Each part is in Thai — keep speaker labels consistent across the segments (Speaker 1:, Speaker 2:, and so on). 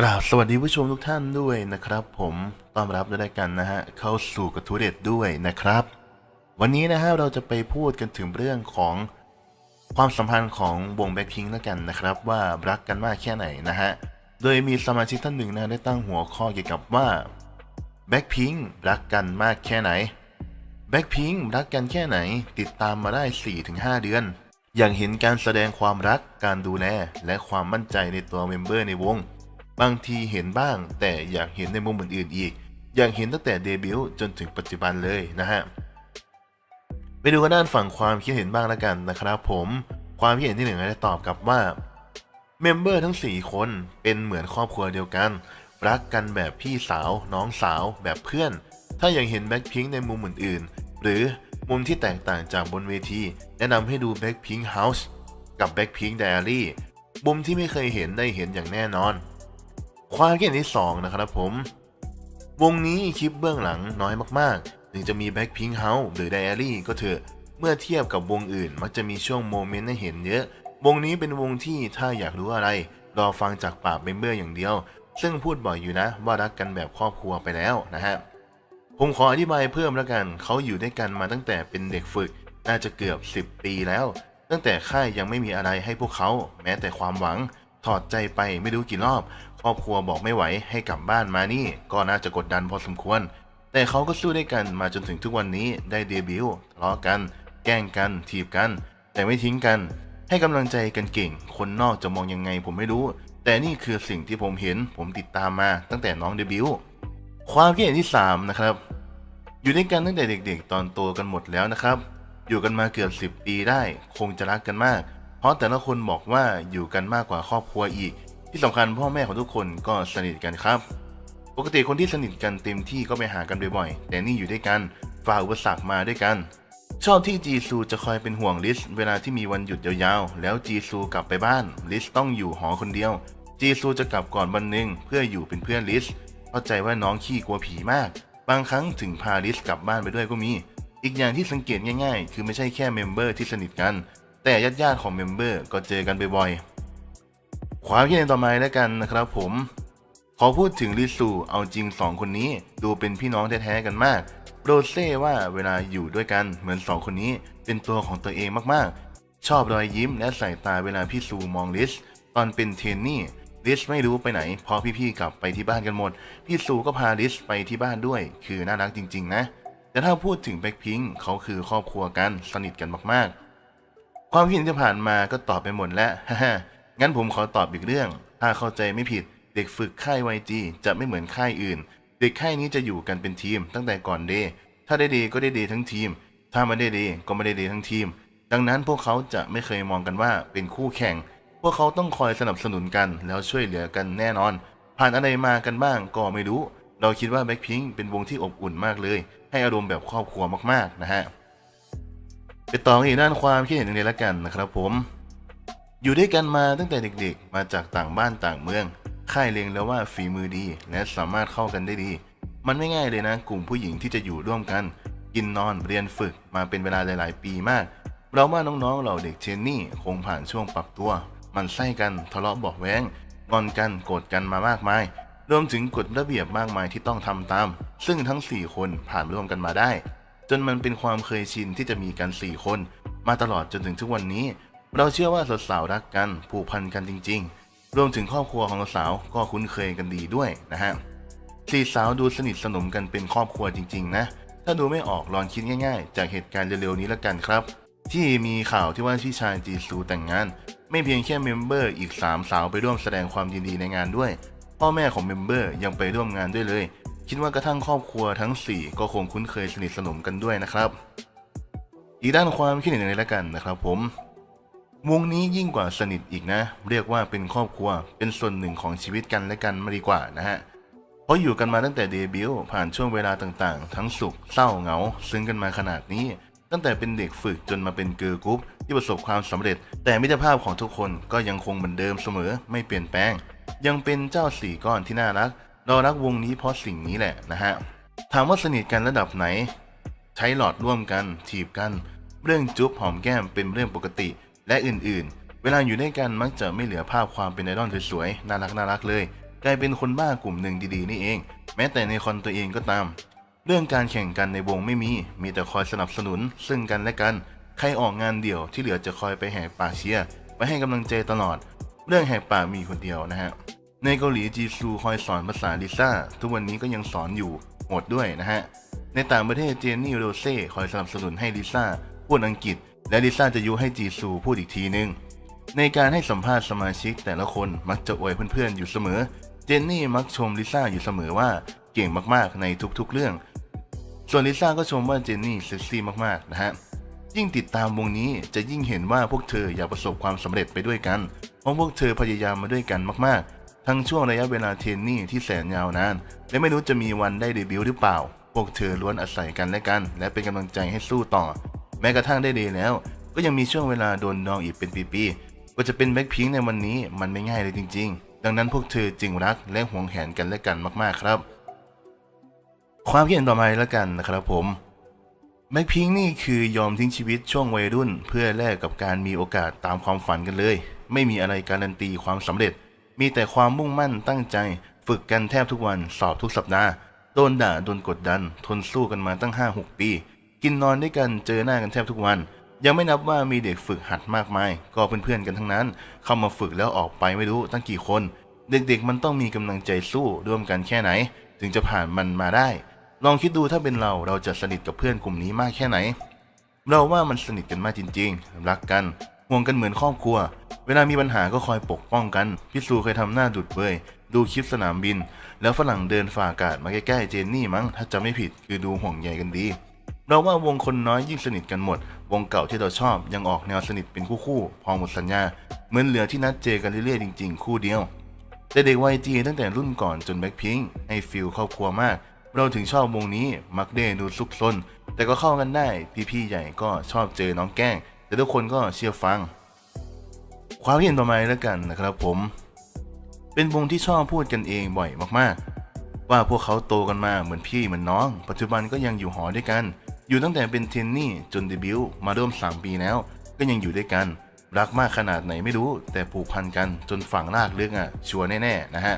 Speaker 1: กราบสวัสดีผู้ชมทุกท่านด้วยนะครับ ผมต้อนรับด้วยกันนะฮะเข้าสู่กระทู้เด็ดด้วยนะครับ วันนี้นะฮะเราจะไปพูดกันถึงเรื่องของความสัมพันธ์ของวงแบ็คพิงแล้วกันนะครับ ว่ารักกันมากแค่ไหนนะฮะโดยมีสมาชิกท่านหนึ่งนะได้ตั้งหัวข้อเกี่ยวกับว่าแบ็คพิงรักกันมากแค่ไหนแบ็คพิงรักกันแค่ไหน ติดตามมาได้ 4-5 เดือน อย่างเห็นการแสดงความรักการดูแลและความมั่นใจในตัวเมมเบอร์ในวง บางทีเห็นบ้าง แต่อยากเห็นในมุมอื่นๆอีก อยากเห็นตั้งแต่เดบิวต์จนถึงปัจจุบันเลยนะฮะไปดูกันด้านฝั่งความคิดเห็นบ้างแล้วกันนะครับผมความคิดเห็นที่หนึ่งได้ตอบกลับว่าเมมเบอร์ทั้ง 4 คนเป็นเหมือนครอบครัวเดียวกัน รักกันแบบพี่สาว น้องสาว แบบเพื่อน ถ้าอยากเห็นแบ็คพิงในมุมอื่นๆ หรือมุมที่แตกต่างจากบนเวที แนะนำให้ดูแบ็คพิงเฮาส์กับแบ็คพิงไดอารี่มุมที่ไม่เคยเห็นได้เห็นอย่างแน่นอน ความคิดเห็นที่ 2 นะครับผม วงนี้คลิปเบื้องหลังน้อยมากๆ ถึงจะมี Blackpink House หรือ Diary ก็เถอะ เมื่อเทียบกับวงอื่น มักจะมีช่วงโมเมนต์ให้เห็นเยอะ วงนี้เป็นวงที่ถ้าอยากรู้อะไร รอฟังจากปากเมมเบอร์อย่างเดียว ซึ่งพูดบ่อยอยู่นะ ว่ารักกันแบบครอบครัวไปแล้วนะฮะ ผมขออธิบายเพิ่มแล้วกัน เขาอยู่ด้วยกันมาตั้งแต่เป็นเด็กฝึก น่าจะเกือบ 10 ปีแล้ว ตั้งแต่ค่ายยังไม่มีอะไรให้พวกเขา แม้แต่ความหวัง ถอดใจไปไม่รู้กี่รอบ ครอบครัวบอกไม่ไหวให้กลับบ้านมานี่ ก็น่าจะกดดันพอสมควร แต่เขาก็สู้ด้วยกันมาจนถึงทุกวันนี้ได้เดบิวต์ทะเลาะกัน แกล้งกันถีบกัน แต่ไม่ทิ้งกัน ให้กำลังใจกันเก่ง คนนอกจะมองยังไงผมไม่รู้ แต่นี่คือสิ่งที่ผมเห็นผมติดตามมาตั้งแต่น้องเดบิวต์ความคิดเห็นที่ 3 นะครับ อยู่ด้วยกันตั้งแต่เด็ก ๆ ตอนโตกันหมดแล้วนะครับ อยู่กันมาเกือบ10 ปีได้ คงจะรักกันมาก เพราะแต่ละคนบอกว่าอยู่กันมากกว่าครอบครัวอีก ที่สำคัญพ่อแม่ของทุกคนก็สนิทกันครับ ปกติคนที่สนิทกันเต็มที่ก็ไปหากันบ่อยๆแต่นี่อยู่ด้วยกันฝ่าอุปสรรคมาด้วยกัน ชอบที่จีซูจะคอยเป็นห่วงลิสเวลาที่มีวันหยุดยาวๆ แล้วจีซูกลับไปบ้าน ลิสต้องอยู่หอคนเดียว จีซูจะกลับก่อนวันหนึ่งเพื่ออยู่เป็นเพื่อนลิสเข้าใจว่าน้องขี้กลัวผีมาก บางครั้งถึงพาลิสกลับบ้านไปด้วยก็มี อีกอย่างที่สังเกตง่ายๆ คือไม่ใช่แค่เมมเบอร์ที่สนิทกัน แต่ญาติๆของเมมเบอร์ก็เจอกันบ่อยๆ ความคิดเห็นต่อมาแล้วกันนะครับผมขอพูดถึงลิซูเอาจริงสองคนนี้ดูเป็นพี่น้องแท้ๆกันมากโรเซ่ว่าเวลาอยู่ด้วยกันเหมือนสองคนนี้เป็นตัวของตัวเองมากๆ ชอบรอยยิ้มและสายตาเวลาพี่ซูมองลิส ตอนเป็นเทนนี่ลิสไม่รู้ไปไหนพอพี่ๆกลับไปที่บ้านกันหมด พี่ซูก็พาลิสไปที่บ้านด้วย คือน่ารักจริง ๆ นะ แต่ถ้าพูดถึงแบ็คพิงเขาคือครอบครัวกันสนิทกันมากๆ ความคิดเห็นที่ผ่านมาก็ตอบไปหมดแล้วฮ่า งั้นผมขอตอบอีกเรื่อง ถ้าเข้าใจไม่ผิด เด็กฝึกค่าย YG จะไม่เหมือนค่ายอื่น เด็กค่ายนี้จะอยู่กันเป็นทีมตั้งแต่ก่อนเดย์ถ้าได้เดย์ก็ได้เดย์ทั้งทีม ถ้าไม่ได้เดย์ก็ไม่ได้เดย์ทั้งทีม ดังนั้นพวกเขาจะไม่เคยมองกันว่าเป็นคู่แข่ง พวกเขาต้องคอยสนับสนุนกันแล้วช่วยเหลือกันแน่นอน ผ่านอะไรมากันบ้างก็ไม่รู้ เราคิดว่าแบ็คพิงเป็นวงที่อบอุ่นมากเลย ให้อารมณ์แบบครอบครัวมากๆนะฮะไปต่อกันอีกด้านความคิดเห็นหนึ่งเลยละกันนะครับผม อยู่ด้วยกันมาตั้งแต่เด็กๆ มาจากต่างบ้านต่างเมือง ค่ายเลงแล้วว่าฝีมือดี และสามารถเข้ากันได้ดี มันไม่ง่ายเลยนะ กลุ่มผู้หญิงที่จะอยู่ร่วมกัน กินนอนเรียนฝึกมาเป็นเวลาหลาย ๆ ปีมาก เราว่าน้องๆเราเด็กเทรนนี่คงผ่านช่วงปรับตัว มันไส้กันทะเลาะบอกแว้งงอนกันโกรธกันมามากมาย รวมถึงกฎระเบียบมากมายที่ต้องทำตาม ซึ่งทั้ง 4 คนผ่านร่วมกันมาได้ จนมันเป็นความเคยชินที่จะมีกัน 4 คน มาตลอดจนถึงทุกวันนี้ เราเชื่อว่าสาวๆรักกันผูกพันกันจริง ๆ รวมถึงครอบครัวของสาวก็คุ้นเคยกันดีด้วยนะฮะสี่สาวดูสนิทสนมกันเป็นครอบครัวจริง ๆ นะ ถ้าดูไม่ออกลองคิดง่าย ๆ จากเหตุการณ์เร็วๆนี้ละกันครับ ที่มีข่าวที่ว่าพี่ชายจีซูแต่งงาน ไม่เพียงแค่เมมเบอร์อีก 3 สาวไปร่วมแสดงความยินดีในงานด้วย พ่อแม่ของเมมเบอร์ยังไปร่วมงานด้วยเลย คิดว่ากระทั่งครอบครัวทั้ง 4 ก็คงคุ้นเคยสนิทสนมกันด้วยนะครับ อีกด้านความคิดเห็นหนึ่งเลยละกันนะครับผม วงนี้ยิ่งกว่าสนิทอีกนะ เรียกว่าเป็นครอบครัวเป็นส่วนหนึ่งของชีวิตกันและกันมาดีกว่านะฮะเพราะอยู่กันมาตั้งแต่เดบิวต์ผ่านช่วงเวลาต่างๆ ทั้งสุขเศร้าเหงา ซึ้งกันมาขนาดนี้ ตั้งแต่เป็นเด็กฝึกจนมาเป็นเกิร์ลกรุ๊ปที่ประสบความสำเร็จ แต่มิตรภาพของทุกคนก็ยังคงเหมือนเดิมเสมอไม่เปลี่ยนแปลง ยังเป็นเจ้าสี่ก้อนที่น่ารักเรารักวงนี้เพราะสิ่งนี้แหละนะฮะถามว่าสนิทกันระดับไหน ใช้หลอดร่วมกันถีบกัน เรื่องจุ๊บหอมแก้มเป็นเรื่องปกติ และอื่นๆ เวลาอยู่ด้วยกันมักจะไม่เหลือภาพความเป็นไอดอลสวยๆ น่ารักน่ารักเลย กลายเป็นคนบ้ากลุ่มหนึ่งดีๆ นี่เอง แม้แต่ในคอนตัวเองก็ตาม เรื่องการแข่งกันในวงไม่มี มีแต่คอยสนับสนุนซึ่งกันและกัน ใครออกงานเดี่ยวที่เหลือจะคอยไปแหกป่าเชียร์ไปให้กำลังใจตลอด เรื่องแหกป่ามีคนเดียวนะฮะ ในเกาหลีจีซูคอยสอนภาษาลิซ่าทุกวันนี้ก็ยังสอนอยู่โหดด้วยนะฮะ ในต่างประเทศเจนนี่โรเซ่คอยสนับสนุนให้ลิซ่าพูดอังกฤษ และลิซ่าจะยุให้จีซูพูดอีกทีนึง ในการให้สัมภาษณ์สมาชิกแต่ละคนมักจะอวยเพื่อนๆอยู่เสมอ เจนนี่มักชมลิซ่าอยู่เสมอว่าเก่งมากๆในทุกๆเรื่อง ส่วนลิซ่าก็ชมว่าเจนนี่เซ็กซี่มากๆนะฮะ ยิ่งติดตามวงนี้จะยิ่งเห็นว่าพวกเธออยากประสบความสำเร็จไปด้วยกัน เพราะพวกเธอพยายามมาด้วยกันมากๆ ทั้งช่วงระยะเวลาเทนนี่ที่แสนยาวนาน และไม่รู้จะมีวันได้เดบิวต์หรือเปล่า พวกเธอล้วนอาศัยกันและกัน และเป็นกำลังใจให้สู้ต่อ แม้กระทั่งได้เดย์แล้ว ก็ยังมีช่วงเวลาโดนดองอีกเป็นปีๆก็จะเป็นแบ็คพิงในวันนี้มันไม่ง่ายเลยจริง ๆ ดังนั้นพวกเธอจึงรักและห่วงแหนกันและกันมากๆครับ ความคิดเห็นต่อมาแล้วกันนะครับผมแบ็คพิงนี่คือยอมทิ้งชีวิตช่วงวัยรุ่น เพื่อแลกกับการมีโอกาสตามความฝันกันเลย ไม่มีอะไรการันตีความสำเร็จ มีแต่ความมุ่งมั่นตั้งใจ ฝึกกันแทบทุกวันสอบทุกสัปดาห์โดนด่าโดนกดดัน ทนสู้กันมาตั้ง 5-6 ปี กินนอนด้วยกันเจอหน้ากันแทบทุกวัน ยังไม่นับว่ามีเด็กฝึกหัดมากมาย ก็เพื่อนๆกันทั้งนั้น เข้ามาฝึกแล้วออกไปไม่รู้ตั้งกี่คน เด็กๆมันต้องมีกำลังใจสู้ร่วมกันแค่ไหน ถึงจะผ่านมันมาได้ ลองคิดดูถ้าเป็นเราเราจะสนิทกับเพื่อนกลุ่มนี้มากแค่ไหน เราว่ามันสนิทกันมากจริง ๆ รักกันห่วงกันเหมือนครอบครัว เวลามีปัญหาก็คอยปกป้องกัน พี่ซูเคยทำหน้าดุดเบยดูคลิปสนามบิน แล้วฝรั่งเดินฝ่าอากาศมาใกล้ๆเจนนี่มั้ง ถ้าจำไม่ผิดคือดูห่วงใยกันดี เราว่าวงคนน้อยยิ่งสนิทกันหมด วงเก่าที่เราชอบยังออกแนวสนิทเป็นคู่ๆพอหมดสัญญา เหมือนเหลือที่นัดเจอกันเรื่อยๆจริงๆ คู่เดียวแต่เด็กวัยจีตั้งแต่รุ่นก่อนจนแบ็คพิงค์ให้ฟิลครอบครัวมาก เราถึงชอบวงนี้มักเดดูซุกซนแต่ก็เข้ากันได้พี่ๆใหญ่ก็ชอบเจอน้องแกล้ง แต่ทุกคนก็เชื่อฟัง ความเห็นต่อมาแล้วกันนะครับผม เป็นวงที่ชอบพูดกันเองบ่อยมากๆ ว่าพวกเขาโตกันมาเหมือนพี่เหมือนน้อง ปัจจุบันก็ยังอยู่หอด้วยกัน อยู่ตั้งแต่เป็นเทนนี่จนเดบิวต์มาร่วม 3 ปีแล้ว ก็ยังอยู่ด้วยกัน รักมากขนาดไหนไม่รู้ แต่ผูกพันกันจนฝังรากลึกอะชัวร์แน่ๆนะฮะ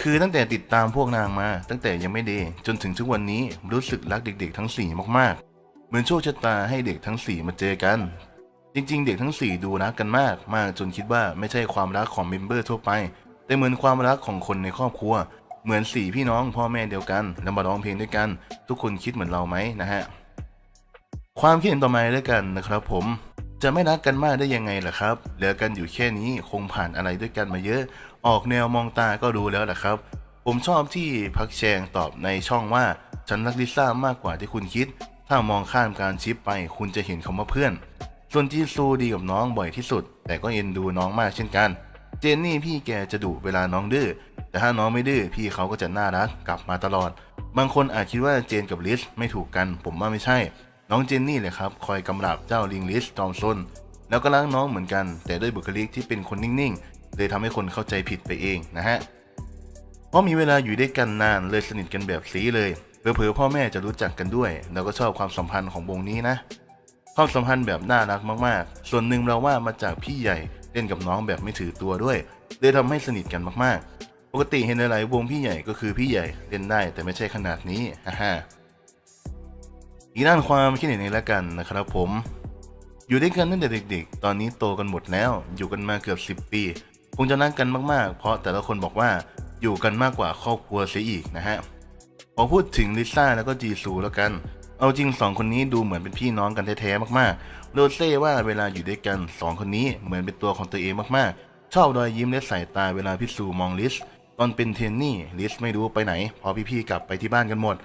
Speaker 1: คือตั้งแต่ติดตามพวกนางมา ตั้งแต่ยังไม่เดย์จนถึงทุกวันนี้รู้สึกรักเด็กๆ ทั้ง 4 มากๆ เหมือนโชคชะตาให้เด็กทั้ง 4 มาเจอกัน จริงๆ เด็กทั้ง 4 ดูรักกันมาก มากจนคิดว่าไม่ใช่ความรักของเมมเบอร์ทั่วไป แต่เหมือนความรักของคนในครอบครัว เหมือนสี่พี่น้องพ่อแม่เดียวกันแล้วมาร้องเพลงด้วยกัน ทุกคนคิดเหมือนเราไหมนะฮะ ความคิดเห็นต่อมาด้วยกันนะครับ ผมจะไม่รักกันมากได้ยังไงล่ะครับ เหลือกันอยู่แค่นี้คงผ่านอะไรด้วยกันมาเยอะ ออกแนวมองตาก็รู้แล้วแหละครับ ผมชอบที่พักแชงตอบในช่องว่า ฉันรักลิซ่ามากกว่าที่คุณคิด ถ้ามองข้ามการชิปไป คุณจะเห็นคำว่าเพื่อน ส่วนจีซูดีกับน้องบ่อยที่สุด แต่ก็เอ็นดูน้องมากเช่นกัน เจนนี่พี่แกจะดุเวลาน้องดื้อ แต่ถ้าน้องไม่ดื้อพี่เขาก็จะน่ารักกลับมาตลอด บางคนอาจคิดว่าเจนกับลิสไม่ถูกกัน ผมว่าไม่ใช่ น้องเจนนี่เลยครับคอยกำราบเจ้าลิงลิสจอมซนแล้วก็รักน้องเหมือนกัน แต่ด้วยบุคลิกที่เป็นคนนิ่งๆ เลยทำให้คนเข้าใจผิดไปเองนะฮะเพราะมีเวลาอยู่ด้วยกันนานเลยสนิทกันแบบสีเลยเผลอๆพ่อแม่จะรู้จักกันด้วย แล้วก็ชอบความสัมพันธ์ของวงนี้นะความสัมพันธ์แบบน่ารักมากๆ ส่วนหนึ่งเราว่ามาจากพี่ใหญ่เล่นกับน้องแบบไม่ถือตัวด้วยเลยทำให้สนิทกันมากๆ ปกติเห็นหลายๆวงพี่ใหญ่ก็คือพี่ใหญ่เล่นได้แต่ไม่ใช่ขนาดนี้ฮ่าฮ่า อีกด้านความคิดเห็นนี้แล้วกันนะครับผม อยู่ด้วยกันตั้งแต่เด็กๆ ตอนนี้โตกันหมดแล้ว อยู่กันมาเกือบ 10 ปี คงจะรักกันมากๆ เพราะแต่ละคนบอกว่าอยู่กันมากกว่าครอบครัวเสียอีกนะฮะพอพูดถึงลิซ่าแล้วก็จีซูแล้วกัน เอาจริงสองคนนี้ดูเหมือนเป็นพี่น้องกันแท้ๆมากๆ โรเซ่ว่าเวลาอยู่ด้วยกันสองคนนี้เหมือนเป็นตัวของตัวเองมากๆ ชอบรอยยิ้มและสายตาเวลาพี่ซูมองลิสตอนเป็นเทนนี่ลิสไม่รู้ไปไหน พอพี่ๆกลับไปที่บ้านกันหมด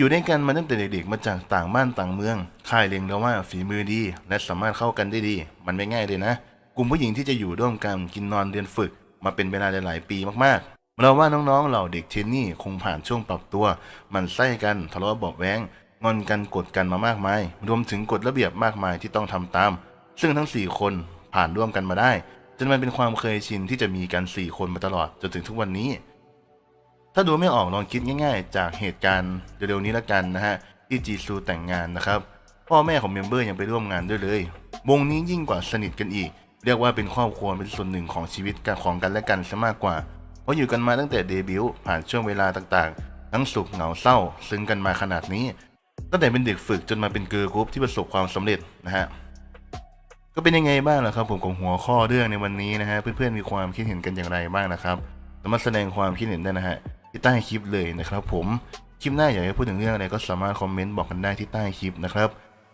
Speaker 1: อยู่ด้วยกันมาตั้งแต่เด็กๆ มาจากต่างบ้านต่างเมือง ค่ายเล็งแล้วว่าฝีมือดี และสามารถเข้ากันได้ดี มันไม่ง่ายเลยนะ กลุ่มผู้หญิงที่จะอยู่ร่วมกันกินนอนเรียนฝึก มาเป็นเวลาหลายๆ ปีมากๆ เราว่าน้องๆ เหล่าเด็กเทนนี่คงผ่านช่วงปรับตัว มันไส้กันทะเลาะเบาะแว้งงอนกันกดกันมามากมาย รวมถึงกฎระเบียบมากมายที่ต้องทำตาม ซึ่งทั้ง 4 คนผ่านร่วมกันมาได้ จนมันเป็นความเคยชินที่จะมีกัน4คนมาตลอดจนถึงทุกวันนี้ ถ้าดูไม่ออกลองคิดง่าย ๆ จากเหตุการณ์เร็วๆนี้ละกันนะฮะที่จีซูแต่งงานนะครับ พ่อแม่ของเมมเบอร์ยังไปร่วมงานด้วยเลย วงนี้ยิ่งกว่าสนิทกันอีก เรียกว่าเป็นครอบครัวเป็นส่วนหนึ่งของชีวิตกันของกันและกันซะมากกว่าราะอยู่กันมาตั้งแต่เดบิวต์ผ่านช่วงเวลาต่างๆ ทั้งสุขเหงาเศร้า ซึ้งกันมาขนาดนี้ ตั้งแต่เป็นเด็กฝึกจนมาเป็นเกิร์ลกรุ๊ปที่ประสบความสำเร็จนะฮะก็เป็นยังไงบ้างล่ะครับผมกับหัวข้อเรื่องในวันนี้นะฮะเพื่อนๆมีความคิดเห็นกันอย่างไรบ้างนะครับสามารถแสดงความคิดเห็นได้นะฮะ ที่ใต้คลิปเลยนะครับผมคลิปหน้าอยากให้พูดถึงเรื่องอะไรก็สามารถคอมเมนต์บอกกันได้ที่ใต้คลิปนะครับ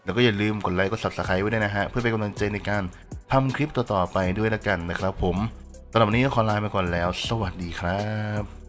Speaker 1: แล้วก็อย่าลืมกดไลค์กดซับสไครต์ไว้ด้วยนะฮะเพื่อเป็นกำลังใจในการทำคลิปต่อๆไปด้วยละกันนะครับผมสำหรับวันนี้ก็ขอลาไปก่อนแล้ว สวัสดีครับ